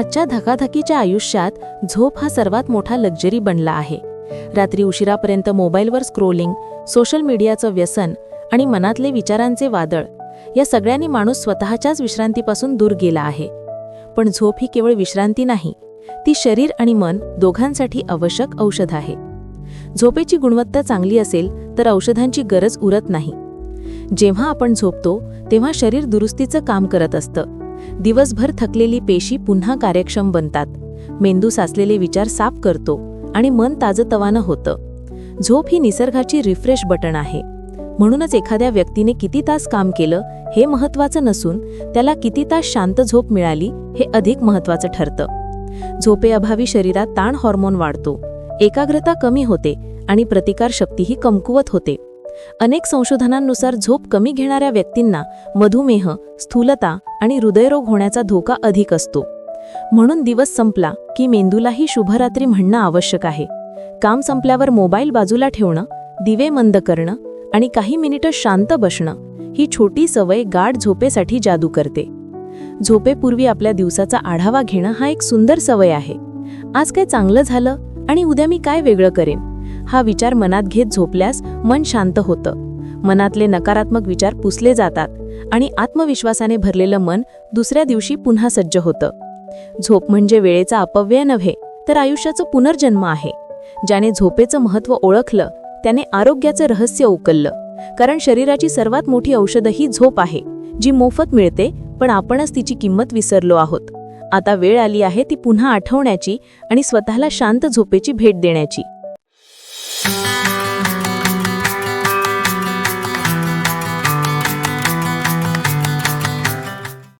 आजच्या धकाधकीच्या आयुष्यात झोप हा सर्वात मोठा लक्झरी बनला आहे. रात्री उशिरापर्यंत मोबाईलवर स्क्रोलिंग सोशल मीडियाचं व्यसन आणि मनातले विचारांचे वादळ या सगळ्यांनी माणूस स्वतःच्याच विश्रांतीपासून दूर गेला आहे. पण झोप ही केवळ विश्रांती नाही ती शरीर आणि मन दोघांसाठी आवश्यक औषध आहे. झोपेची गुणवत्ता चांगली असेल तर औषधांची गरज उरत नाही. जेव्हा आपण झोपतो तेव्हा शरीर दुरुस्तीचं काम करत असतं. दिवसभर थकलेली पेशी पुन्हा कार्यक्षम बनतात. मेंदू साचलेले विचार साफ करतो आणि मन ताजतवानं होतं. झोप ही निसर्गाची रिफ्रेश बटन आहे. म्हणूनच एखाद्या व्यक्तीने किती तास काम केलं हे महत्त्वाचं नसून त्याला किती तास शांत झोप मिळाली हे अधिक महत्त्वाचं ठरतं. झोपेअभावी शरीरात ताण हॉर्मोन वाढतो. एकाग्रता कमी होते आणि प्रतिकारशक्तीही कमकुवत होते. अनेक संशोधनांनुसार झोप कमी घेणाऱ्या व्यक्तींना मधुमेह स्थूलता आणि हृदयरोग होण्याचा धोका अधिक असतो. म्हणून दिवस संपला की मेंदूलाही शुभरात्री म्हणणं आवश्यक आहे. काम संपल्यावर मोबाईल बाजूला ठेवणं दिवे मंद करणं आणि काही मिनिटं शांत बसणं ही छोटी सवय गाढ झोपेसाठी जादू करते. झोपेपूर्वी आपल्या दिवसाचा आढावा घेणं हा एक सुंदर सवय आहे. आज काय चांगलं झालं आणि उद्या मी काय वेगळं करेन? हा विचार मनात घेत झोपल्यास मन शांत होतं. मनातले नकारात्मक विचार पुसले जातात आणि आत्मविश्वासाने भरलेलं मन दुसऱ्या दिवशी पुन्हा सज्ज होतं. झोप म्हणजे वेळेचा अपव्यय नव्हे तर आयुष्याचं पुनर्जन्म आहे. ज्याने झोपेचं महत्त्व ओळखलं त्याने आरोग्याचं रहस्य उकललं. कारण शरीराची सर्वात मोठी औषधं ही झोप आहे जी मोफत मिळते पण आपणच तिची किंमत विसरलो आहोत. आता वेळ आली आहे ती पुन्हा आठवण्याची आणि स्वतःला शांत झोपेची भेट देण्याची. Thank you.